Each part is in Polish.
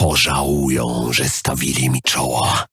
Pożałują, że stawili mi czoła.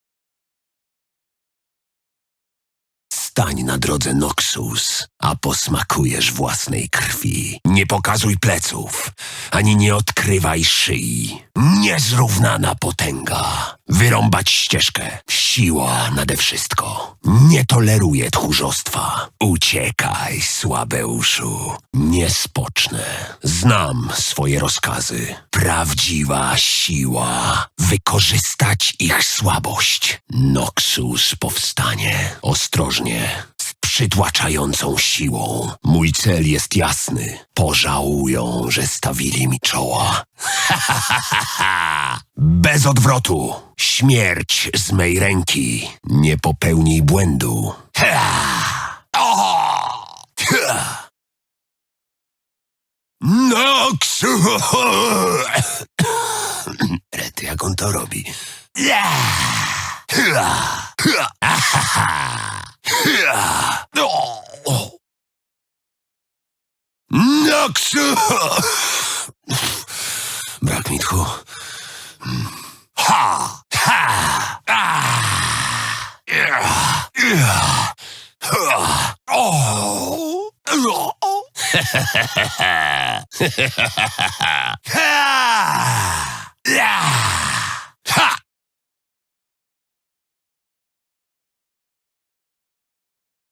Stań na drodze Noxus, a posmakujesz własnej krwi. Nie pokazuj pleców, ani nie odkrywaj szyi. Niezrównana potęga. Wyrąbać ścieżkę. Siła nade wszystko. Nie toleruję tchórzostwa. Uciekaj, słabeuszu. Nie spocznę. Znam swoje rozkazy. Prawdziwa siła. Wykorzystać ich słabość. Noxus powstanie. Ostrożnie. Z przytłaczającą siłą. Mój cel jest jasny. Pożałują, że stawili mi czoła. Bez odwrotu. Śmierć z mej ręki. Nie popełnij błędu. Ha! O! Ha! Noxu! Rety, jak on to robi? Ja! Ha! Ha! Ahaha! Ha! O! O! Noxu! Brak mi tchu. Ha ha ha ha!